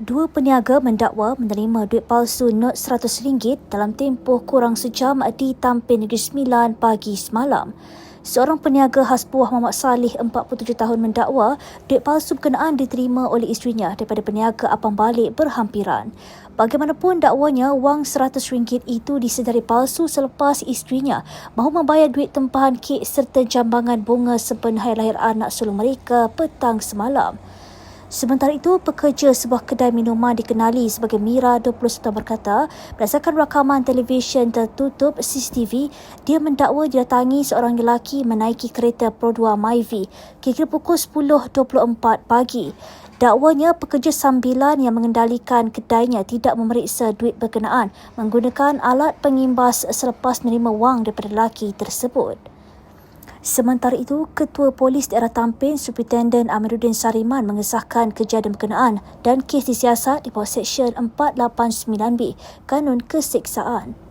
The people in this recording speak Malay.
Dua peniaga mendakwa menerima duit palsu not RM100 dalam tempoh kurang sejam di Tampin Negeri Sembilan pagi semalam. Seorang peniaga Hasbuah Muhammad Salih, 47 tahun mendakwa duit palsu berkenaan diterima oleh isterinya daripada peniaga Abang Balik berhampiran. Bagaimanapun dakwanya, wang RM100 itu disedari palsu selepas isterinya mahu membayar duit tempahan kek serta jambangan bunga sempena hari lahir anak sulung mereka petang semalam. Sementara itu, pekerja sebuah kedai minuman dikenali sebagai Mira 21 berkata, berdasarkan rakaman televisyen tertutup CCTV, dia mendakwa didatangi seorang lelaki menaiki kereta Pro 2 Myvi kira pukul 10.24 pagi. Dakwanya pekerja sambilan yang mengendalikan kedainya tidak memeriksa duit berkenaan menggunakan alat pengimbas selepas menerima wang daripada lelaki tersebut. Sementara itu, Ketua Polis Daerah Tampin, Superintendent Amiruddin Sariman mengesahkan kejadian berkenaan dan kes disiasat di bawah Seksyen 489B Kanun Keseksaan.